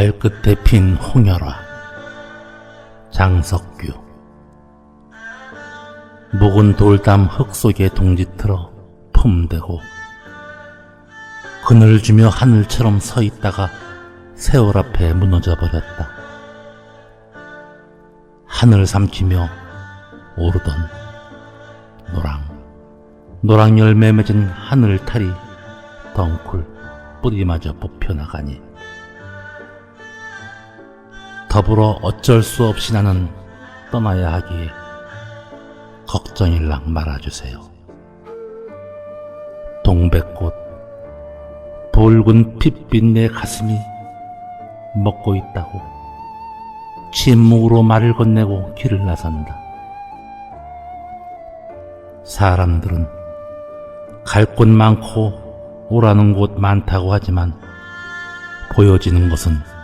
발끝에 핀 홍열아 장석규 묵은 돌담 흙 속에 동지틀어 품대고 그늘 주며 하늘처럼 서 있다가 세월 앞에 무너져 버렸다. 하늘 삼키며 오르던 노랑 노랑 열매 맺은 하늘 탈이 덩굴 뿌리마저 뽑혀 나가니 더불어 어쩔 수 없이 나는 떠나야 하기에 걱정일랑 말아주세요. 동백꽃 붉은 핏빛 내 가슴이 먹고 있다고 침묵으로 말을 건네고 길을 나선다. 사람들은 갈 곳 많고 오라는 곳 많다고 하지만 보여지는 것은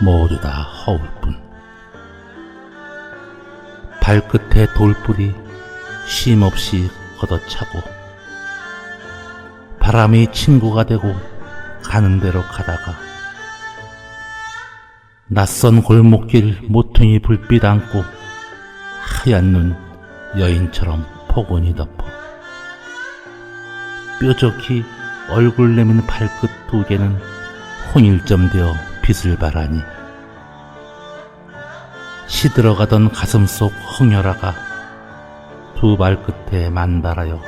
모두 다 허울뿐. 발끝에 돌불이 쉼없이 걷어차고 바람이 친구가 되고 가는 대로 가다가 낯선 골목길 모퉁이 불빛 안고 하얀 눈 여인처럼 포근히 덮어 뾰족히 얼굴 내민 발끝 두 개는 홍일점 되어 빛을 발하니 시들어가던 가슴 속 홍열아가 두 발끝에 만달하여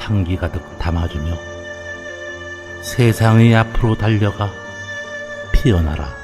향기 가득 담아주며 세상의 앞으로 달려가 피어나라.